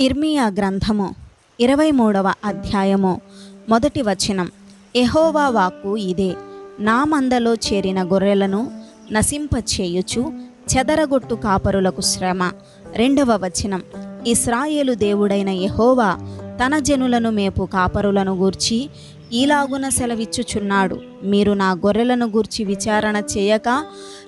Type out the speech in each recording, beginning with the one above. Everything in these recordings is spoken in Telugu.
ఇర్మియా గ్రంథము ఇరవై మూడవ అధ్యాయము మొదటి వచనం. ఎహోవా వాక్కు ఇదే. నా మందలో చేరిన గొర్రెలను నశింపచేయుచు చెదరగొట్టు కాపరులకు శ్రమ. రెండవ వచనం. ఇస్రాయేలు దేవుడైన ఎహోవా తన జనులను మేపు కాపరులను గూర్చి ఈలాగున సెలవిచ్చుచున్నాడు. మీరు నా గొర్రెలను గూర్చి విచారణ చేయక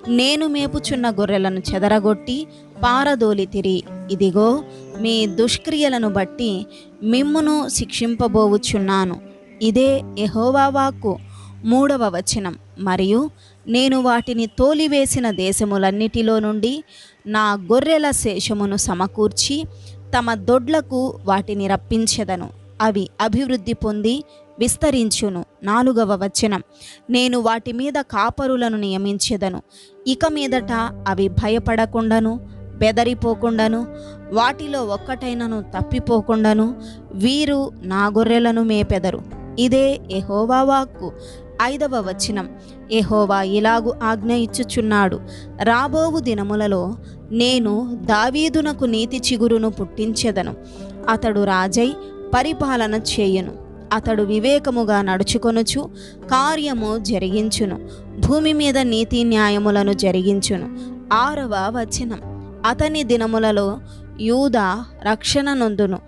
నేను మేపుచున్న గొర్రెలను చెదరగొట్టి పారదోలితిరి ఇదిగో మీ దుష్క్రియలను బట్టి మిమ్మును శిక్షింపబోవుచున్నాను. ఇదే యహోవాకు మూడవ వచనం. మరియు నేను వాటిని తోలివేసిన దేశములన్నిటిలో నుండి నా గొర్రెల శేషమును సమకూర్చి తమ దొడ్లకు వాటిని రప్పించెదను. అవి అభివృద్ధి పొంది విస్తరించును. నాలుగవ వచనం. నేను వాటి మీద కాపరులను నియమించెదను. ఇక మీదట అవి భయపడకుండాను బెదరిపోకుండాను వాటిలో ఒక్కటైనను తప్పిపోకుండాను వీరు నా గొర్రెలను మేపెదరు. ఇదే ఎహోవా వాక్కు. ఐదవ వచనం. ఎహోవా ఇలాగు ఆజ్ఞ ఇచ్చుచున్నాడు. రాబోవు దినములలో నేను దావీదునకు నీతి చిగురును పుట్టించెదను. అతడు రాజై పరిపాలన చేయును. అతడు వివేకముగా నడుచుకొనుచు కార్యము జరిగించును. భూమి మీద నీతి న్యాయములను జరిగించును. ఆరవ వచనం. అతని దినములలో యూదా రక్షణ నొందును.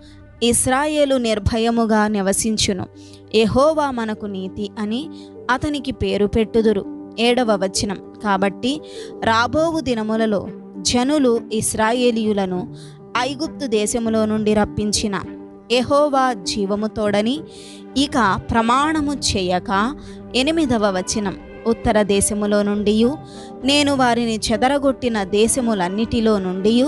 ఇస్రాయేలు నిర్భయముగా నివసించును. ఎహోవా మనకు నీతి అని అతనికి పేరు పెట్టుదురు. ఏడవ వచనం. కాబట్టి రాబోవు దినములలో జనులు ఇస్రాయేలీయులను ఐగుప్తు దేశములో నుండి రప్పించిన ఎహోవా జీవము తోడని ఇక ప్రమాణము చేయక ఎనిమిదవ వచనం. ఉత్తర దేశములో నుండి నేను వారిని చెదరగొట్టిన దేశములన్నిటిలో నుండి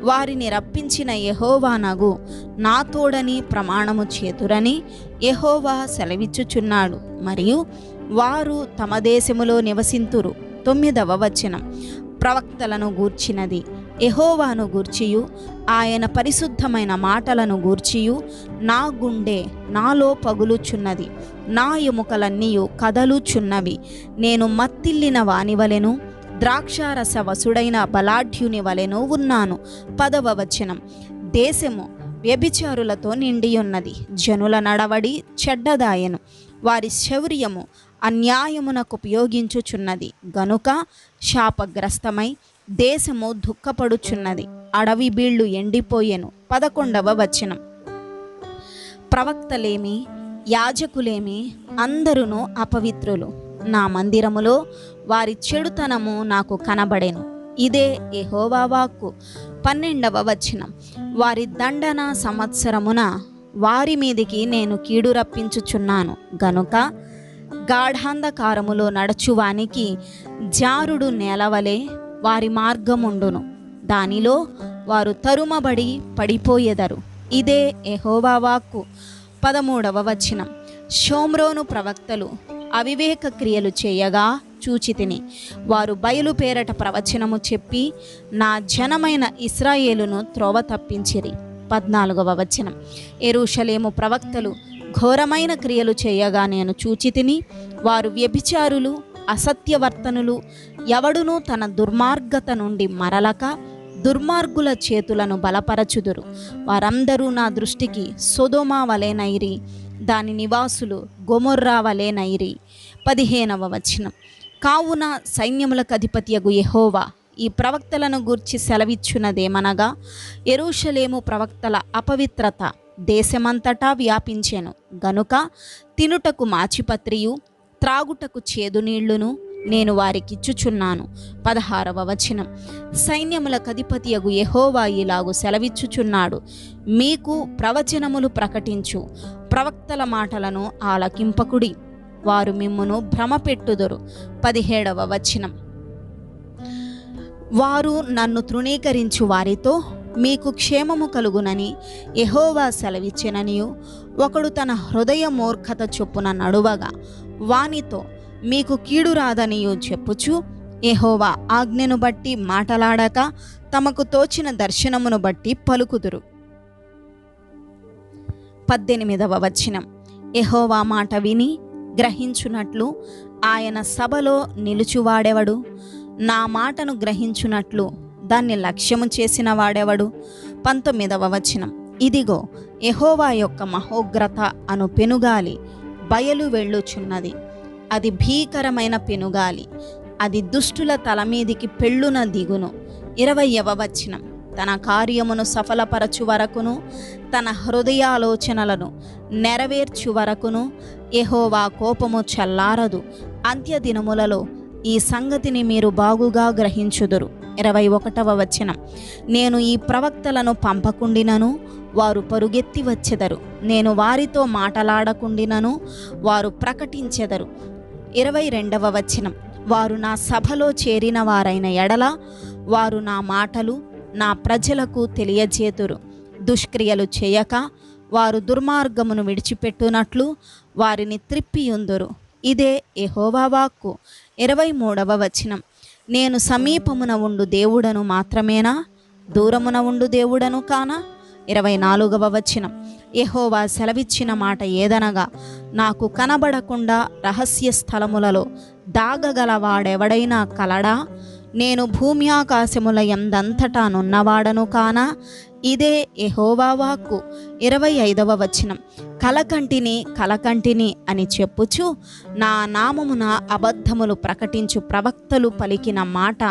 వారిని రప్పించిన యహోవానగు నా తోడని ప్రమాణము చేతురని యహోవా సెలవిచ్చుచున్నాడు. మరియు వారు తమ దేశములో నివసింతురు. తొమ్మిదవ వచనం. ప్రవక్తలను గూర్చినది. ఎహోవాను గూర్చియు ఆయన పరిశుద్ధమైన మాటలను గూర్చియు నా గుండె నాలో పగులుచున్నది నా ఎముకలన్నీయు కదలుచున్నవి. నేను మత్తిల్లిన వానివలెను ద్రాక్షారస వసుడైన బలాఢ్యుని వలెను ఉన్నాను. పదవ వచనం. దేశము వ్యభిచారులతో నిండియున్నది. జనుల నడవడి చెడ్డదాయను. వారి శౌర్యము అన్యాయమునకు ఉపయోగించుచున్నది. గనుక శాపగ్రస్తమై దేశము దుఃఖపడుచున్నది. అడవి బీళ్ళు ఎండిపోయెను. పదకొండవ వచనం. ప్రవక్తలేమి యాజకులేమి అందరును అపవిత్రులు. నా మందిరములో వారి చెడుతనము నాకు కనబడెను. ఇదే ఎహోవా వాక్కు. పన్నెండవ వచనం. వారి దండన సంవత్సరమున వారి మీదికి నేను కీడు రప్పించుచున్నాను. గనుక గాఢాంధకారములో నడచువానికి జారుడు నేలవలే వారి మార్గముండును. దానిలో వారు తరుమబడి పడిపోయెదరు. ఇదే ఎహోవా వాక్కు. పదమూడవ వచనం. షోమ్రోను ప్రవక్తలు అవివేక క్రియలు చేయగా చూచితిని. వారు బయలుపేరట ప్రవచనము చెప్పి నా జనమైన ఇస్రాయేలును త్రోవ తప్పించిరి. పద్నాలుగవ వచనం. ఎరుషలేము ప్రవక్తలు ఘోరమైన క్రియలు చేయగా నేను చూచితిని. వారు వ్యభిచారులు అసత్యవర్తనులు ఎవడునూ తన దుర్మార్గత నుండి మరలక దుర్మార్గుల చేతులను బలపరచుదురు. వారందరూ నా దృష్టికి సొదోమా వలెనైరి దాని నివాసులు గొమొర్రా వలెనైరి. పదిహేనవ వచనం. కావున సైన్యములకు అధిపతియగు యహోవా ఈ ప్రవక్తలను గూర్చి సెలవిచ్చున్నదేమనగా ఎరుషలేము ప్రవక్తల అపవిత్రత దేశమంతటా వ్యాపించెను. గనుక తినుటకు మాచిపత్రియు త్రాగుటకు చేదు నీళ్ళును నేను వారికిచ్చుచున్నాను. పదహారవ వచనం. సైన్యముల కధిపతియగు యెహోవా ఇలాగు సెలవిచ్చుచున్నాడు. మీకు ప్రవచనములు ప్రకటించు. ప్రవక్తల మాటలను ఆలకింపకుడి. వారు మిమ్మును భ్రమపెట్టుదురు. పదిహేడవ వచనం. వారు నన్ను తృణీకరించు వారితో మీకు క్షేమము కలుగునని యెహోవా సెలవిచ్చిననియు. ఒకడు తన హృదయ మూర్ఖత చొప్పున నడువగా. వానితో మీకు కీడు రాదనియు చెప్పుచు ఎహోవా ఆజ్ఞను బట్టి మాటలాడక తమకు తోచిన దర్శనమును బట్టి పలుకుదురు. పద్దెనిమిదవ వచనం. ఎహోవా మాట విని గ్రహించునట్లు ఆయన సభలో నిలుచువాడెవడు? నా మాటను గ్రహించునట్లు దాన్ని లక్ష్యము చేసిన వాడెవడు? పంతొమ్మిదవ వచనం. ఇదిగో ఎహోవా యొక్క మహోగ్రత అను పెనుగాలి. బయలు వెళ్ళుచున్నది. అది భీకరమైన పెనుగాలి. అది దుష్టుల తల మీదికి పెళ్ళున దిగును. ఇరవయవ వచనం. తన కార్యమును సఫలపరచు వరకును తన హృదయాలోచనలను నెరవేర్చు వరకును ఎహోవా కోపము చల్లారదు. అంత్యదినములలో ఈ సంగతిని మీరు బాగుగా గ్రహించుదురు. ఇరవై ఒకటవ వచనం. నేను ఈ ప్రవక్తలను పంపకుండినను వారు పరుగెత్తి వచ్చెదరు. నేను వారితో మాటలాడకుండినను వారు ప్రకటించెదరు. ఇరవై రెండవ వచనం. వారు నా సభలో చేరిన వారైన ఎడల వారు నా మాటలు నా ప్రజలకు తెలియజేతురు దుష్క్రియలు చేయక వారు దుర్మార్గమును విడిచిపెట్టునట్లు వారిని త్రిప్పియుందురు. ఇదే ఎహోవా వాక్కు. ఇరవై మూడవ వచనం. నేను సమీపమున ఉండు దేవుడను మాత్రమేనా? దూరమున ఉండు దేవుడను కానా? ఇరవై నాలుగవ వచనం. యహోవా సెలవిచ్చిన మాట ఏదనగా నాకు కనబడకుండా రహస్య స్థలములలో దాగగలవాడెవడైనా కలడా? నేను భూమి ఆకాశముల ఎందంతటా నున్నవాడను కానా? ఇదే యెహోవా వాక్కు. ఇరవై ఐదవ వచనం. కలకంటిని కలకంటిని అని చెప్పుచు నా నామమున అబద్ధములు ప్రకటించు ప్రవక్తలు పలికిన మాట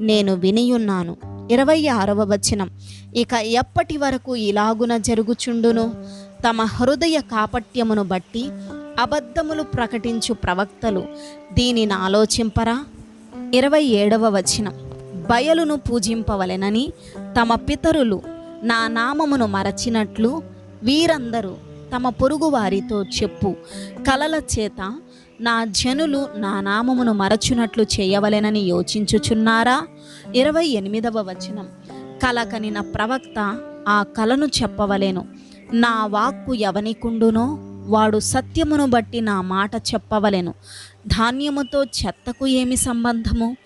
నేను వినియున్నాను. ఇరవై ఆరవ వచనం. ఇక ఎప్పటి వరకు ఇలాగున జరుగుచుండును? తమ హృదయ కాపట్యమును బట్టి అబద్ధములు ప్రకటించు ప్రవక్తలు దీనిని ఆలోచింపరా? ఇరవై ఏడవ వచనం. బయలును పూజింపవలెనని తమ పితరులు నా నామమును మరచినట్లు వీరందరూ తమ పొరుగు వారితో చెప్పు. కలల చేత నా జనులు నా నామమును మరచునట్లు చేయవలెనని యోచించుచున్నారా? ఇరవై ఎనిమిదవ వచనం. కలకనిన ప్రవక్త ఆ కలను చెప్పవలెను. నా వాక్కు ఎవనికుండునో వాడు సత్యమును బట్టి నా మాట చెప్పవలెను. ధాన్యముతో చెత్తకు ఏమి సంబంధము?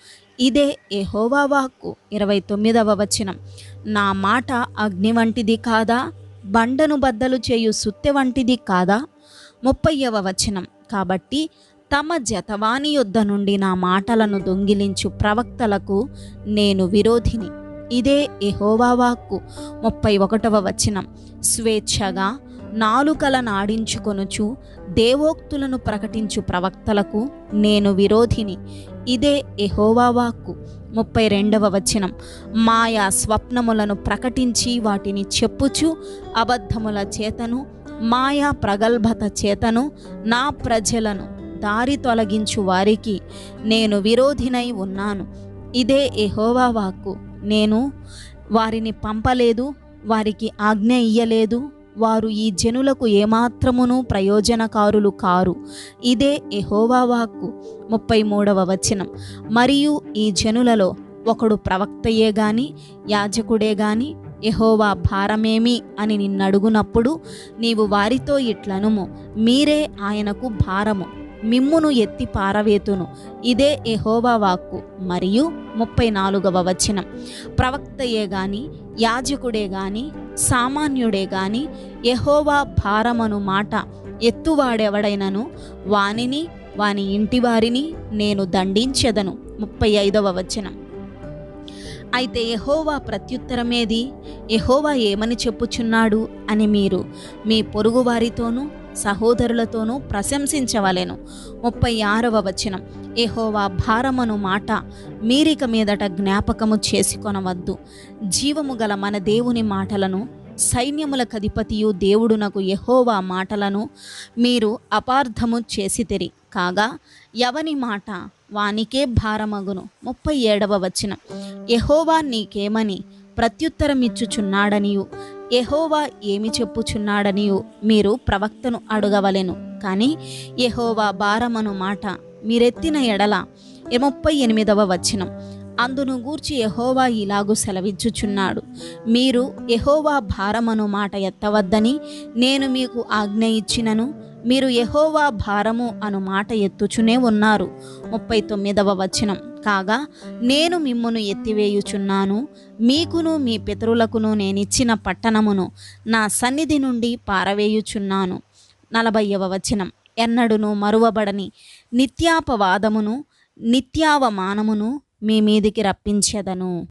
ఇదే ఎహోవా వాక్కు. ఇరవై తొమ్మిదవ వచనం. నా మాట అగ్ని వంటిది కాదా? బండను బద్దలు చేయు సుత్తె వంటిది కాదా? ముప్పైవ వచనం. కాబట్టి తమ జతవాని యొద్ద నుండి నా మాటలను దొంగిలించు ప్రవక్తలకు నేను విరోధిని. ఇదే యెహోవా వాక్కు. ముప్పై ఒకటవ వచనం. స్వేచ్ఛగా నాలుకల నాడించుకొనుచు దేవోక్తులను ప్రకటించు ప్రవక్తలకు నేను విరోధిని. ఇదే యెహోవా వాక్కు. ముప్పై రెండవ వచనం. మాయా స్వప్నములను ప్రకటించి వాటిని చెప్పుచు అబద్ధముల చేతను మాయా ప్రగల్భత చేతను నా ప్రజలను దారి తొలగించు వారికి నేను విరోధినై ఉన్నాను. ఇదే ఎహోవా వాక్కు. నేను వారిని పంపలేదు వారికి ఆజ్ఞ ఇయ్యలేదు వారు ఈ జనులకు ఏమాత్రమును ప్రయోజనకారులు కారు. ఇదే ఎహోవా వాక్కు. ముప్పై మూడవ వచనం. మరియు ఈ జనులలో ఒకడు ప్రవక్తయే గాని యాజకుడే గాని ఎహోవా భారమేమి అని నిన్నడుగునప్పుడు నీవు వారితో ఇట్లనుము మీరే ఆయనకు భారము. మిమ్మును ఎత్తి పారవేతును. ఇదే ఎహోబా వాక్కు. మరియు ముప్పై నాలుగవ వచనం. ప్రవక్తయే గాని యాజకుడే గాని సామాన్యుడే గాని ఎహోవా భారమను మాట ఎత్తువాడెవడైనను? వానిని వాని ఇంటి వారిని నేను దండించెదను. ముప్పై ఐదవ వచనం. అయితే ఎహోవా ప్రత్యుత్తరమేది? ఎహోవా ఏమని చెప్పుచున్నాడు అని మీరు మీ పొరుగువారితోనూ సహోదరులతోనూ ప్రశంసించవలెను. ముప్పై ఆరవ వచనం. ఏహోవా భారమను మాట మీరిక మీదట జ్ఞాపకము చేసుకొనవద్దు. జీవము గల మన దేవుని మాటలను సైన్యములకు అధిపతియు దేవుడునకు ఎహోవా మాటలను మీరు అపార్థము చేసితిరి. కాగా ఎవని మాట వానికే భారమగును. ముప్పై ఏడవ వచనం. ఎహోవా నీకేమని ప్రత్యుత్తరమిచ్చుచున్నాడనియు. యహోవా ఏమి చెప్పుచున్నాడని మీరు ప్రవక్తను అడగవలెను. కానీ యహోవా భారమను మాట మీరెత్తిన ఎడల ముప్పై ఎనిమిదవ వచనం. అందును గూర్చి యహోవా ఇలాగు సెలవిచ్చుచున్నాడు. మీరు యహోవా భారమను మాట ఎత్తవద్దని నేను మీకు ఆజ్ఞ ఇచ్చినను. మీరు యహోవా భారము అను మాట ఎత్తుచునే ఉన్నారు. ముప్పై తొమ్మిదవ వచనం. కాగా నేను మిమ్మును ఎత్తివేయుచున్నాను. మీకును మీ పితరులకును నేనిచ్చిన పట్టణమును నా సన్నిధి నుండి పారవేయుచున్నాను. నలభైవ వచనం. ఎన్నడును మరువబడని నిత్యాపవాదమును నిత్యావమానమును మీ మీదికి రప్పించెదను.